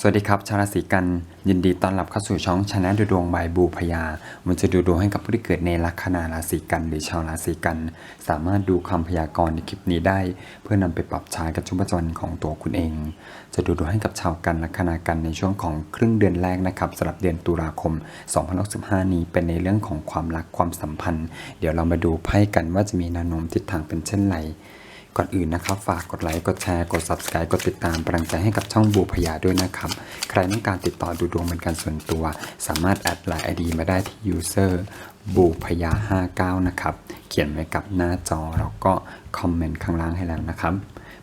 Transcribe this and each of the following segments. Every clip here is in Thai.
สวัสดีครับ ชาวราศีกันยินดีต้อนรับเข้าสู่ช่องชนะดูดวงบายบูพยามันจะดูดวงให้กับผู้ที่เกิดในลัคนาราศีกันหรือชาวราศีกัน สามารถดูคำพยากรณ์ในคลิปนี้ได้ เพื่อนำไปปรับใช้กับชีวิตประจวันของตัวคุณเอง จะดูดวงให้กับชาวกันลัคนากันในช่วงของครึ่งเดือนแรกนะครับสำหรับเดือนตุลาคม 2065 นี้เป็นในเรื่องของความรักความสัมพันธ์ เดี๋ยวเรามาดูไพ่กันว่าจะมีแนวโน้มทิศทางเป็นเช่นไร ก่อนอื่นนะครับ ฝากกดไลค์ กดแชร์ กด Subscribe กดติดตามป็นกำลังใจให้กับช่องบูพยาด้วยนะครับ ใครต้องการติดต่อดูดวงเป็นการส่วนตัว สามารถแอดไลน์ไอดีมาได้ที่ user บูพยา59 นะครับ เขียนไว้กับหน้าจอแล้วก็คอมเมนต์ข้างล่างให้แล้วนะครับ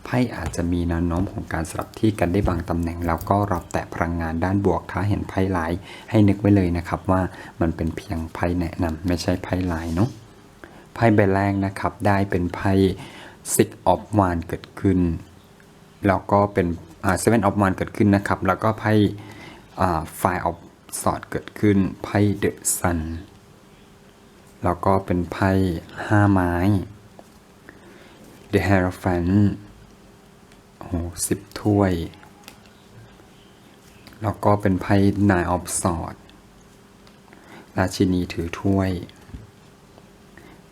ไพ่อาจจะมีแนวโน้มของการสลับที่กันได้บางตำแหน่ง แล้วก็รับแต่พลังงานด้านบวกถ้าเห็นไพ่ลาย ให้นึกไว้เลยนะครับว่ามันเป็นเพียงไพ่แนะนำไม่ใช่ไพ่ลายเนาะไพ่ใบแรกนะครับได้เป็นไพ่ Six of w a n d เกิดขึ้น แล้วก็เป็นอ่า Seven of w a n d เกิดขึ้นนะครับ แล้วก็ไพ่อ่า Five of Swords เกิดขึ้น ไพ่ The Sun แล้วก็เป็นไพ่ห้าไม้ The Hierophant โอ้โหสิบถ้วย แล้วก็เป็นไพ่ Nine of Swords ราชินีถือถ้วย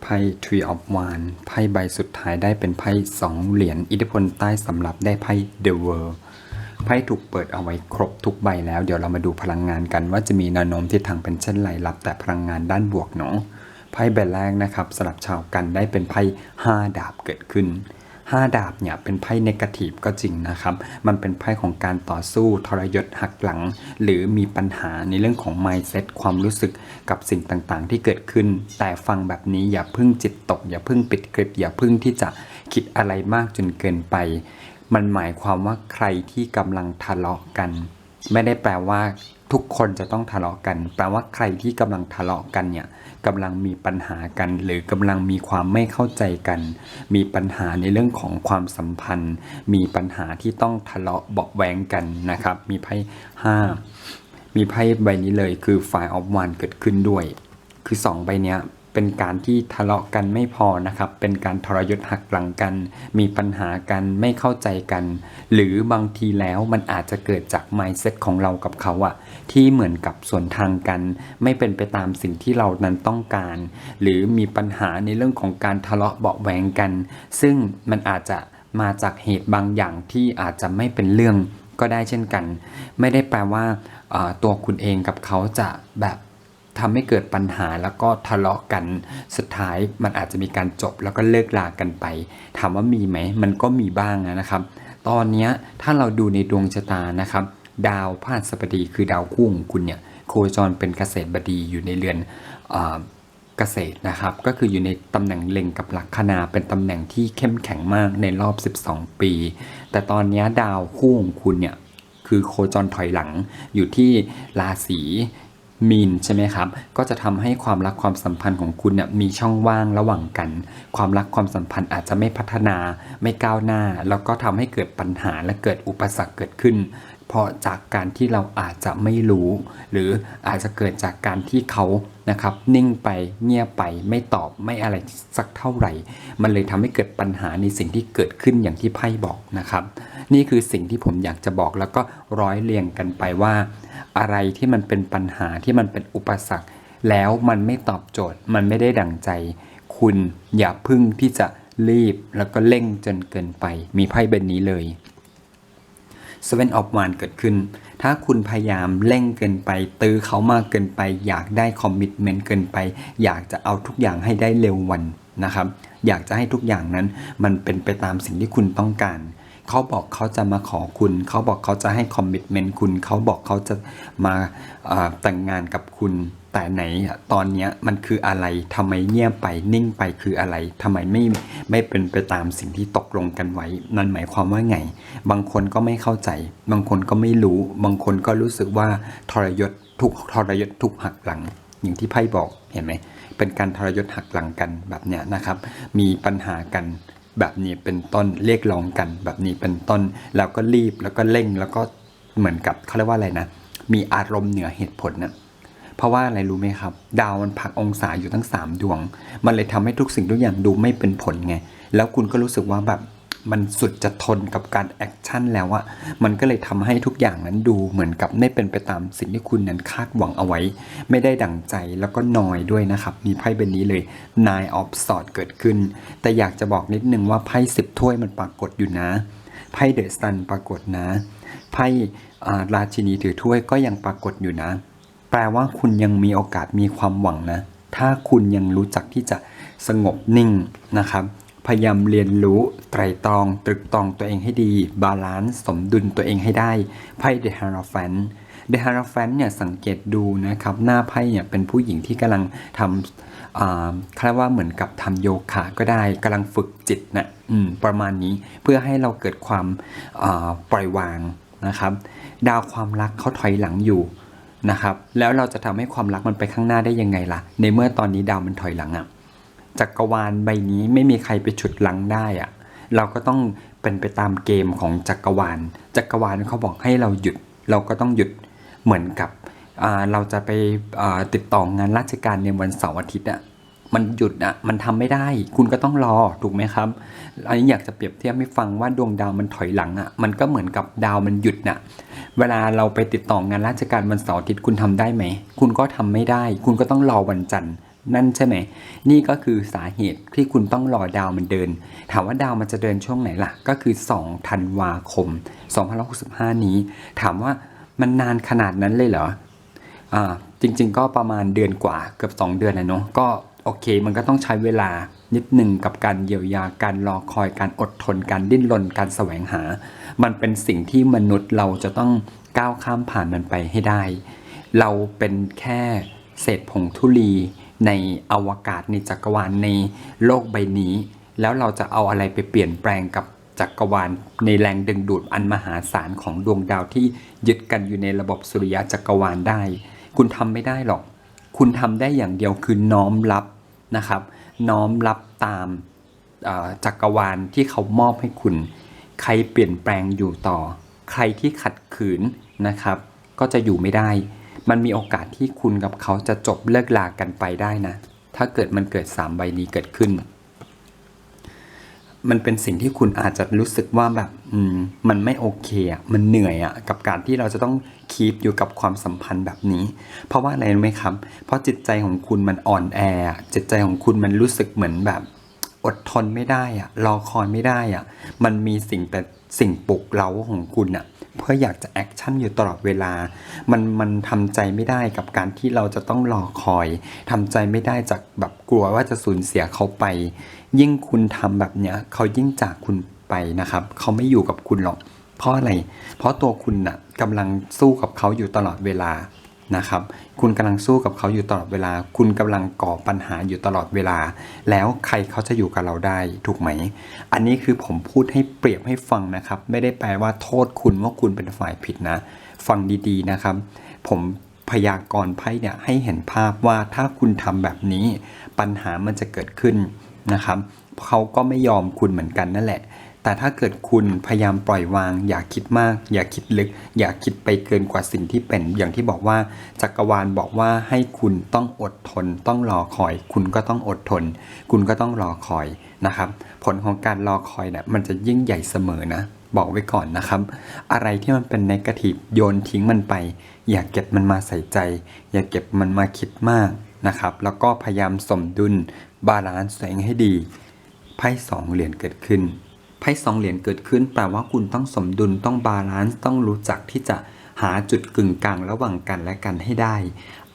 ไพ่ Tree of Wands ไพ่ใบสุดท้ายได้เป็นไพ่สองเหรียญอิทธิพลใต้สำรับได้ไพ่ The World ไพ่ถูกเปิดเอาไว้ครบทุกใบแล้ว เดี๋ยวเรามาดูพลังงานกันว่าจะมีแนวโน้มทิศทางเป็นเช่นไรรับแต่พลังงานด้านบวกเนาะไพ่ใบแรกนะครับสลับชาวกันได้เป็นไพ่ห้าดาบเกิดขึ้น ห้าดาบเนี่ยเป็นไพ่เนกาทีฟก็จริงนะครับ มันเป็นไพ่ของการต่อสู้ทรยศหักหลัง หรือมีปัญหาในเรื่องของ mindset ความรู้สึกกับสิ่งต่างๆ ที่เกิดขึ้น แต่ฟังแบบนี้อย่าพึ่งจิตตก อย่าพึ่งปิดคลิป อย่าพึ่งที่จะคิดอะไรมากจนเกินไป มันหมายความว่าใครที่กำลังทะเลาะกัน ไม่ได้แปลว่าทุกคนจะต้องทะเลาะกัน แปลว่าใครที่กำลังทะเลาะกันเนี่ยกำลังมีปัญหากัน หรือกำลังมีความไม่เข้าใจกัน มีปัญหาในเรื่องของความสัมพันธ์ มีปัญหาที่ต้องทะเลาะเบาแวงกันนะครับ มีไพ่ห้ามีไพ่ใบนี้เลยคือ Five of Wands เกิดขึ้นด้วย คือสองใบเนี้ย เป็นการที่ทะเลาะกันไม่พอนะครับ เป็นการทรยศหักหลังกัน มีปัญหากันไม่เข้าใจกัน หรือบางทีแล้วมันอาจจะเกิดจาก mindset ของเรากับเขาอะที่เหมือนกับส่วนทางกัน ไม่เป็นไปตามสิ่งที่เรานั้นต้องการ หรือมีปัญหาในเรื่องของการทะเลาะเบาะแหวงกัน ซึ่งมันอาจจะมาจากเหตุบางอย่างที่อาจจะไม่เป็นเรื่องก็ได้เช่นกัน ไม่ได้แปลว่าตัวคุณเองกับเขาจะแบบ ทำให้เกิดปัญหาแล้วก็ทะเลาะกันสุดท้ายมันอาจจะมีการจบแล้วก็เลิกลากันไป ถามว่ามีไหมมันก็มีบ้างนะครับ ตอนนี้ถ้าเราดูในดวงชะตานะครับ ดาวพฤหัสบดีคือดาวคู่ของคุณเนี่ยโคจรเป็นเกษตรบดีอยู่ในเรือนเกษตรนะครับก็คืออยู่ในตำแหน่งเล็งกับลักคนาเป็นตำแหน่งที่เข้มแข็งมากในรอบ 12 ปี แต่ตอนนี้ดาวคู่ของคุณเนี่ยคือโคจรถอยหลังอยู่ที่ราศี มีนใช่ไหมครับ ก็จะทำให้ความรักความสัมพันธ์ของคุณเนี่ยมีช่องว่างระหว่างกัน ความรักความสัมพันธ์อาจจะไม่พัฒนา ไม่ก้าวหน้า แล้วก็ทำให้เกิดปัญหาและเกิดอุปสรรคเกิดขึ้น เพราะจากการที่เราอาจจะไม่รู้ หรืออาจจะเกิดจากการที่เขานะครับนิ่งไปเงียบไปไม่ตอบไม่อะไรสักเท่าไหร่ มันเลยทำให้เกิดปัญหาในสิ่งที่เกิดขึ้นอย่างที่ไพ่บอกนะครับ นี่คือสิ่งที่ผมอยากจะบอกแล้วก็ร้อยเรียงกันไปว่า อะไรที่มันเป็นปัญหาที่มันเป็นอุปสรรค แล้วมันไม่ตอบโจทย์ มันไม่ได้ดั่งใจ คุณอย่าพึ่งที่จะรีบแล้วก็เร่งจนเกินไป มีไพ่ใบนี้เลย Seven of w a n d เกิดขึ้น ถ้าคุณพยายามเร่งเกินไป ตื้อเขามากเกินไป อยากได้คอมมิชเมนต์เกินไป อยากจะเอาทุกอย่างให้ได้เร็ววันนะครับ อยากจะให้ทุกอย่างนั้นมันเป็นไปตามสิ่งที่คุณต้องการ เขาบอกเขาจะมาขอคุณ เขาบอกเขาจะให้คอมมิชเมนต์คุณ เขาบอกเขาจะมาแต่งงานกับคุณ แต่ไหนตอนนี้มันคืออะไรทำไมเงียบไปนิ่งไปคืออะไรทำไมไม่ไม่เป็นไปตามสิ่งที่ตกลงกันไว้ นั่นหมายความว่าไง บางคนก็ไม่เข้าใจ บางคนก็ไม่รู้ บางคนก็รู้สึกว่าทรยศทุกทรยศทุกหักหลัง อย่างที่ไพ่บอกเห็นไหมเป็นการทรยศหักหลังกันแบบเนี้ยนะครับ มีปัญหากัน แบบนี้เป็นต้นเรียกร้องกัน แบบนี้เป็นต้น แล้วก็รีบแล้วก็เร่งแล้วก็เหมือนกับเขาเรียกว่าอะไรนะ มีอารมณ์เหนือเหตุผลนะเพราะว่าอะไรรู้ไหมครับ ดาวมันพักองศาอยู่ทั้ง 3 ดวง มันเลยทำให้ทุกสิ่งทุกอย่างดูไม่เป็นผลไง แล้วคุณก็รู้สึกว่าแบบ มันสุดจะทนกับการแอคชั่นแล้วอะมันก็เลยทำให้ทุกอย่างนั้นดูเหมือนกับไม่เป็นไปตามสิ่งที่คุณนั้นคาดหวังเอาไว้ ไม่ได้ดั่งใจแล้วก็นอยด้วยนะครับ มีไพ่ใบนี้เลย Nine of Swords เกิดขึ้น แต่อยากจะบอกนิดนึงว่าไพ่สิบถ้วยมันปรากฏอยู่นะ ไพ่เดอะซันปรากฏนะ ไพ่ราชินีถือถ้วยก็ยังปรากฏอยู่นะ แปลว่าคุณยังมีโอกาสมีความหวังนะ ถ้าคุณยังรู้จักที่จะสงบนิ่งนะครับ พยายามเรียนรู้ไตรตรอง ตรึกตรองตัวเองให้ดี บาลานซ์สมดุลตัวเองให้ได้ไพ่เดฮาราฟันเดฮาราฟันเนี่ยสังเกตดูนะครับ หน้าไพ่เนี่ยเป็นผู้หญิงที่กำลังทำอ่าคล้ายว่าเหมือนกับทำโยคะก็ได้กำลังฝึกจิตนะประมาณนี้เพื่อให้เราเกิดความาปล่อยวางนะครับ ดาวความรักเขาถอยหลังอยู่นะครับ แล้วเราจะทำให้ความรักมันไปข้างหน้าได้ยังไงล่ะ ในเมื่อตอนนี้ดาวมันถอยหลังอะ จักรวาลใบนี้ไม่มีใครไปฉุดลังได้อะเราก็ต้องเป็นไปตามเกมของจักรวาล จักรวาลเขาบอกให้เราหยุด เราก็ต้องหยุดเหมือนกับเราจะไปติดต่องานราชการในวันเสาร์อาทิตย์อะมันหยุดอะมันทำไม่ได้ คุณก็ต้องรอถูกไหมครับอันนี้อยากจะเปรียบเทียบให้ฟังว่าดวงดาวมันถอยหลังอะมันก็เหมือนกับดาวมันหยุดน่ะเวลาเราไปติดต่องานราชการวันเสาร์อาทิตย์คุณทำได้ไหม คุณก็ทำไม่ได้ คุณก็ต้องรอวันจันทร์ นั่นใช่ไหม นี่ก็คือสาเหตุที่คุณต้องรอดาวมันเดิน ถามว่าดาวมันจะเดินช่วงไหนล่ะ ก็คือ2ธันวาคม2565 นี้ ถามว่ามันนานขนาดนั้นเลยเหรอ อ่า จริง ๆ ก็ประมาณเดือนกว่าเกือบ 2 เดือนนะเนาะ ก็โอเค มันก็ต้องใช้เวลานิดหนึ่งกับการเยียวยา การรอคอย การอดทน การดิ้นรน การแสวงหา มันเป็นสิ่งที่มนุษย์เราจะต้องก้าวข้ามผ่านมันไปให้ได้ เราเป็นแค่เศษผงธุลี ในอวกาศในจักรวาลในโลกใบนี้ แล้วเราจะเอาอะไรไปเปลี่ยนแปลงกับจักรวาลในแรงดึงดูดอันมหาศาลของดวงดาวที่ยึดกันอยู่ในระบบสุริยะจักรวาลได้ คุณทำไม่ได้หรอก คุณทำได้อย่างเดียวคือน้อมรับนะครับ น้อมรับตามจักรวาลที่เขามอบให้คุณ ใครเปลี่ยนแปลงอยู่ต่อ ใครที่ขัดขืนนะครับ ก็จะอยู่ไม่ได้ มันมีโอกาสที่คุณกับเขาจะจบเลิกลากันไปได้นะ ถ้าเกิดมันเกิดสามใบนี้เกิดขึ้น มันเป็นสิ่งที่คุณอาจจะรู้สึกว่าแบบอืมมันไม่โอเคอะมันเหนื่อยอะกับการที่เราจะต้องคีปอยู่กับความสัมพันธ์แบบนี้ เพราะว่าอะไรรู้ไหมครับ เพราะจิตใจของคุณมันอ่อนแออะจิตใจของคุณมันรู้สึกเหมือนแบบ อดทนไม่ได้อะรอคอยไม่ได้อะมันมีสิ่งแต่ สิ่งปลุกเร้าของคุณอะเพื่ออยากจะแอคชั่นอยู่ตลอดเวลา มันมันทำใจไม่ได้กับการที่เราจะต้องรอคอยทำใจไม่ได้จากแบบกลัวว่าจะสูญเสียเขาไป ยิ่งคุณทำแบบเนี้ยเขายิ่งจากคุณไปนะครับ เขาไม่อยู่กับคุณหรอก เพราะอะไร เพราะตัวคุณน่ะกำลังสู้กับเขาอยู่ตลอดเวลา นะครับ คุณกำลังสู้กับเขาอยู่ตลอดเวลา คุณกำลังก่อปัญหาอยู่ตลอดเวลา แล้วใครเขาจะอยู่กับเราได้ถูกไหม อันนี้คือผมพูดให้เปรียบให้ฟังนะครับ ไม่ได้แปลว่าโทษคุณว่าคุณเป็นฝ่ายผิดนะ ฟังดีๆนะครับ ผมพยากรณ์ไพ่เนี่ยให้เห็นภาพว่าถ้าคุณทำแบบนี้ปัญหามันจะเกิดขึ้นนะครับเขาก็ไม่ยอมคุณเหมือนกันนั่นแหละ แต่ถ้าเกิดคุณพยายามปล่อยวาง อย่าคิดมาก อย่าคิดลึก อย่าคิดไปเกินกว่าสิ่งที่เป็น อย่างที่บอกว่าจักรวาลบอกว่าให้คุณต้องอดทน ต้องรอคอย คุณก็ต้องอดทน คุณก็ต้องรอคอยนะครับ ผลของการรอคอยเนี่ยมันจะยิ่งใหญ่เสมอนะ บอกไว้ก่อนนะครับ อะไรที่มันเป็นนกาทีฟโยนทิ้งมันไป อย่าเก็บมันมาใส่ใจ อย่าเก็บมันมาคิดมากนะครับ แล้วก็พยายามสมดุลบาลานซ์ตัวเองให้ดีไพ่สองเหรียญเกิดขึ้น ไพ่สองเหรียญเกิดขึ้นแปลว่าคุณต้องสมดุลต้องบาลานซ์ต้องรู้จักที่จะหาจุดกึ่งกลางระหว่างกันและกันให้ได้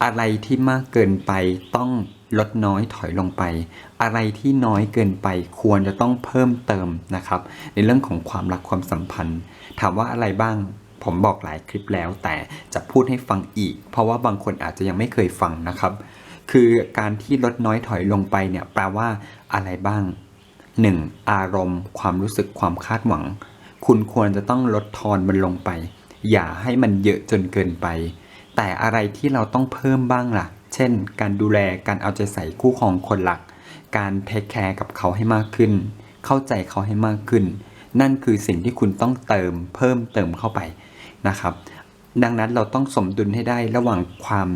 อะไรที่มากเกินไปต้องลดน้อยถอยลงไป อะไรที่น้อยเกินไปควรจะต้องเพิ่มเติมนะครับ ในเรื่องของความรักความสัมพันธ์ ถามว่าอะไรบ้างผมบอกหลายคลิปแล้ว แต่จะพูดให้ฟังอีก เพราะว่าบางคนอาจจะยังไม่เคยฟังนะครับ คือการที่ลดน้อยถอยลงไปเนี่ยแปลว่าอะไรบ้าง 1. อารมณ์ ความรู้สึกความคาดหวัง คุณควรจะต้องลดทอนมันลงไป อย่าให้มันเยอะจนเกินไป แต่อะไรที่เราต้องเพิ่มบ้างล่ะ เช่น การดูแลการเอาใจใส่คู่ของคนหลัก การเทคแคร์กับเขาให้มากขึ้น เข้าใจเขาให้มากขึ้น นั่นคือสิ่งที่คุณต้องเติมเพิ่มเติมเข้าไปนะครับ ดังนั้นเราต้องสมดุลให้ได้ระหว่างความ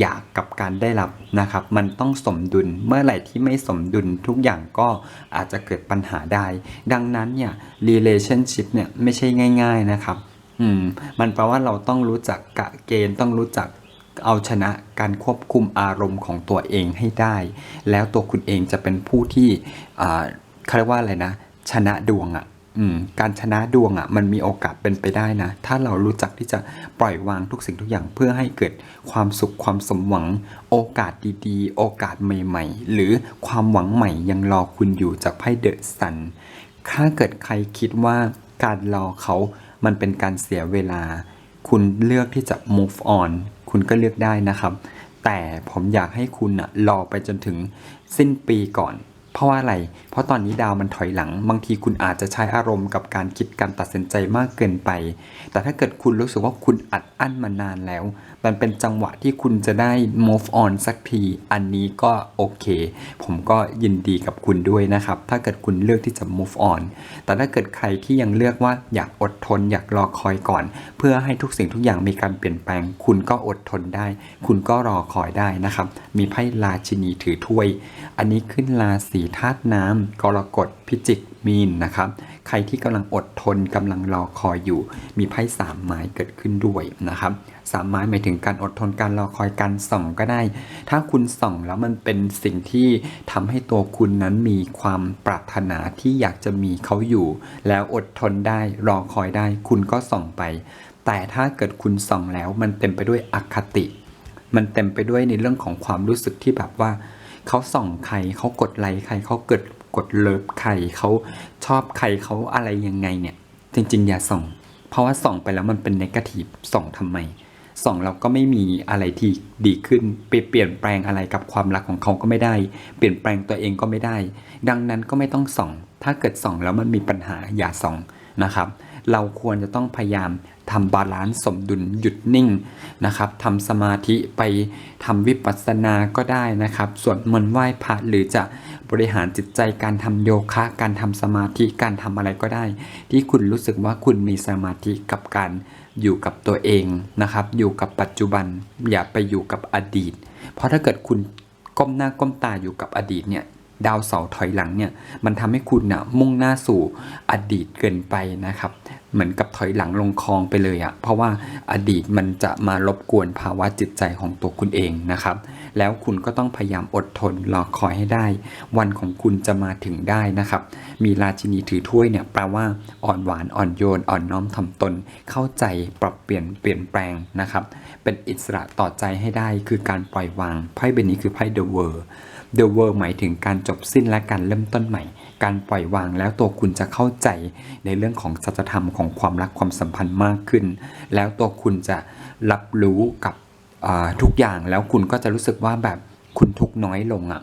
อยากกับการได้รับนะครับ มันต้องสมดุลเมื่อไหร่ที่ไม่สมดุลทุกอย่างก็อาจจะเกิดปัญหาได้ ดังนั้นเนี่ย relationship เนี่ยไม่ใช่ง่าย ๆนะครับอืมมันแปลว่าเราต้องรู้จักกะเกณฑ์ต้องรู้จักเอาชนะการควบคุมอารมณ์ของตัวเองให้ได้ แล้วตัวคุณเองจะเป็นผู้ที่เขาเรียกว่าอะไรนะ ชนะดวงอะ่ะ การชนะดวงอะ่ะมันมีโอกาสเป็นไปได้นะ ถ้าเรารู้จักที่จะปล่อยวางทุกสิ่งทุกอย่างเพื่อให้เกิดความสุขความสมหวัง โอกาสดีๆ โอกาสใหม่ ๆ หรือความหวังใหม่ยังรอคุณอยู่จากไพ่เดอะซันถ้าเกิดใครคิดว่าการรอเขามันเป็นการเสียเวลา คุณเลือกที่จะ move on คุณก็เลือกได้นะครับ แต่ผมอยากให้คุณอะรอไปจนถึงสิ้นปีก่อน เพราะว่าอะไร เพราะตอนนี้ดาวมันถอยหลัง บางทีคุณอาจจะใช้อารมณ์กับการคิดการตัดสินใจมากเกินไป แต่ถ้าเกิดคุณรู้สึกว่าคุณอัดอั้นมานานแล้ว มันเป็นจังหวะที่คุณจะได้ move on สักที อันนี้ก็โอเค ผมก็ยินดีกับคุณด้วยนะครับ ถ้าเกิดคุณเลือกที่จะ move on แต่ถ้าเกิดใครที่ยังเลือกว่าอยากอดทนอยากรอคอยก่อน เพื่อให้ทุกสิ่งทุกอย่างมีการเปลี่ยนแปลง คุณก็อดทนได้ คุณก็รอคอยได้นะครับ มีไพ่ราชินีถือถ้วย อันนี้ขึ้นราศีธาตุน้ำกรกฎพิจิกมีนนะครับใครที่กำลังอดทนกำลังรอคอยอยู่ มีไพ่สามไม้เกิดขึ้นด้วยนะครับ สามไม้หมายถึงการอดทนการรอคอยการส่องก็ได้ ถ้าคุณส่องแล้วมันเป็นสิ่งที่ทำให้ตัวคุณนั้นมีความปรารถนาที่อยากจะมีเขาอยู่ แล้วอดทนได้รอคอยได้ คุณก็ส่องไป แต่ถ้าเกิดคุณส่องแล้วมันเต็มไปด้วยอคติ มันเต็มไปด้วยในเรื่องของความรู้สึกที่แบบว่าเขาส่องใครเขากดไลค์ใครเขาเกิดกดเลิฟใครเขาชอบใครเขาอะไรยังไงเนี่ย จริง ๆ อย่าส่อง เพราะว่าส่องไปแล้วมันเป็นเนกาทีฟส่องทำไม ส่องเราก็ไม่มีอะไรที่ดีขึ้นไปเปลี่ยนแปลงอะไรกับความรักของเขาก็ไม่ได้ เปลี่ยนแปลงตัวเองก็ไม่ได้ ดังนั้นก็ไม่ต้องส่อง ถ้าเกิดส่องแล้วมันมีปัญหาอย่าส่องนะครับเราควรจะต้องพยายามทำบาลานซ์สมดุลหยุดนิ่งนะครับทำสมาธิไปทำวิปัสสนาก็ได้นะครับสวดมนต์ไหว้พระหรือจะ บริหารจิตใจการทำโยคะ การทำสมาธิการทำอะไรก็ได้ ที่คุณรู้สึกว่าคุณมีสมาธิกับการอยู่กับตัวเองนะครับ อยู่กับปัจจุบันอย่าไปอยู่กับอดีต เพราะถ้าเกิดคุณก้มหน้าก้มตาอยู่กับอดีตเนี่ยดาวเสาถอยหลังเนี่ยมันทำให้คุณนะมุ่งหน้าสู่อดีตเกินไปนะครับ เหมือนกับถอยหลังลงคลองไปเลยอะเพราะว่าอดีตมันจะมารบกวนภาวะจิตใจของตัวคุณเองนะครับ แล้วคุณก็ต้องพยายามอดทนรอคอยให้ได้ วันของคุณจะมาถึงได้นะครับ มีราชินีถือถ้วยเนี่ยแปลว่าอ่อนหวานอ่อนโยนอ่อนน้อมถ่อมตน เข้าใจปรับเปลี่ยนเปลี่ยนแปลงนะครับ เป็นอิสระต่อใจให้ได้คือการปล่อยวางไพ่ใบนี้คือไพ่ The World The World หมายถึงการจบสิ้นและการเริ่มต้นใหม่ การปล่อยวางแล้วตัวคุณจะเข้าใจในเรื่องของสัจธรรมของความรักความสัมพันธ์มากขึ้น แล้วตัวคุณจะรับรู้กับ ทุกอย่างแล้วคุณก็จะรู้สึกว่าแบบคุณทุกน้อยลงอะ่ะ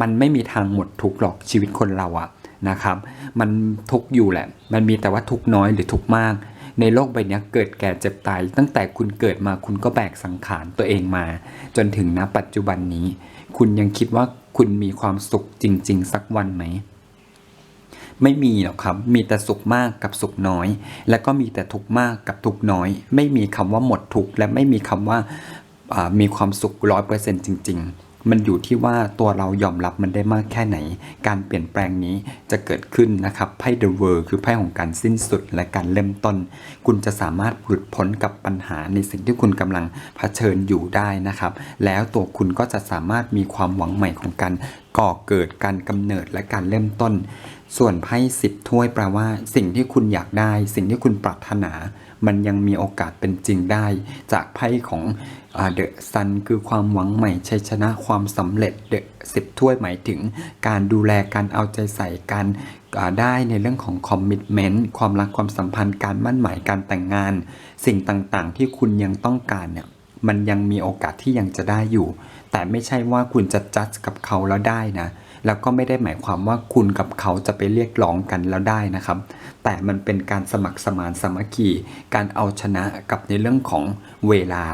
มันไม่มีทางหมดทุกหรอกชีวิตคนเราอะนะครับ มันทุกอยู่แหละ มันมีแต่ว่าทุกน้อยหรือทุกมาก ในโลกใบนี้เกิดแก่เจ็บตาย ตั้งแต่คุณเกิดมาคุณก็แบกสังขารตัวเองมา จนถึงณปัจจุบันนี้ คุณยังคิดว่าคุณมีความสุขจริง ๆ สักวันไหมไม่มีหรอกครับ มีแต่สุขมากกับสุขน้อย แล้วก็มีแต่ทุกมากกับทุกน้อย ไม่มีคำว่าหมดทุกและไม่มีคำว่าอ่า มีความสุขร้อยเปอร์เซ็นต์จริง ๆ มันอยู่ที่ว่าตัวเรายอมรับมันได้มากแค่ไหน การเปลี่ยนแปลงนี้จะเกิดขึ้นนะครับไพ่ The World คือไพ่ของการสิ้นสุดและการเริ่มต้น คุณจะสามารถหลุดพ้นกับปัญหาในสิ่งที่คุณกำลังเผชิญอยู่ได้นะครับ แล้วตัวคุณก็จะสามารถมีความหวังใหม่ของการก่อเกิดการกำเนิดและการเริ่มต้น ส่วนไพ่สิบถ้วยแปลว่า สิ่งที่คุณอยากได้ สิ่งที่คุณปรารถนา มันยังมีโอกาสเป็นจริงได้ จากไพ่ของเดอะซันคือความหวังใหม่ชัยชนะความสำเร็จเดอะสิบถ้วยหมายถึง การดูแลการเอาใจใส่การได้ในเรื่องของคอมมิชเมนต์ความรักความสัมพันธ์การมั่นหมายการแต่งงาน สิ่งต่างๆ ที่คุณยังต้องการเนี่ยมันยังมีโอกาสที่ยังจะได้อยู่ แต่ไม่ใช่ว่าคุณจะจัดกับเขาแล้วได้นะ แล้วก็ไม่ได้หมายความว่าคุณกับเขาจะไปเรียกร้องกันแล้วได้นะครับ แต่มันเป็นการสมัครสมานสมัคคี การเอาชนะกับในเรื่องของเวลา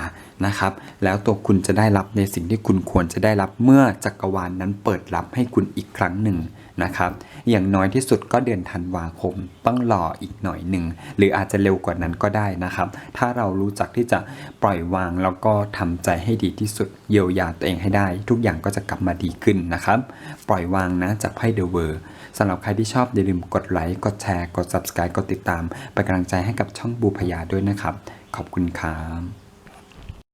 นะครับ แล้วตัวคุณจะได้รับในสิ่งที่คุณควรจะได้รับเมื่อจักรวาลนนั้นเปิดรับให้คุณอีกครั้งหนึ่ง นะครับ อย่างน้อยที่สุดก็เดือนธันวาคม ต้องรออีกหน่อยหนึ่ง หรืออาจจะเร็วกว่านั้นก็ได้นะครับ ถ้าเรารู้จักที่จะปล่อยวางแล้วก็ทำใจให้ดีที่สุด เยียวยาตัวเองให้ได้ ทุกอย่างก็จะกลับมาดีขึ้นนะครับ ปล่อยวางนะจากไพ่เดอะเวอร์สำหรับใครที่ชอบอย่าลืมกดไลค์ กดแชร์ กด subscribe กดติดตาม เป็นกำลังใจให้กับช่องบูพยาด้วยนะครับ ขอบคุณครับ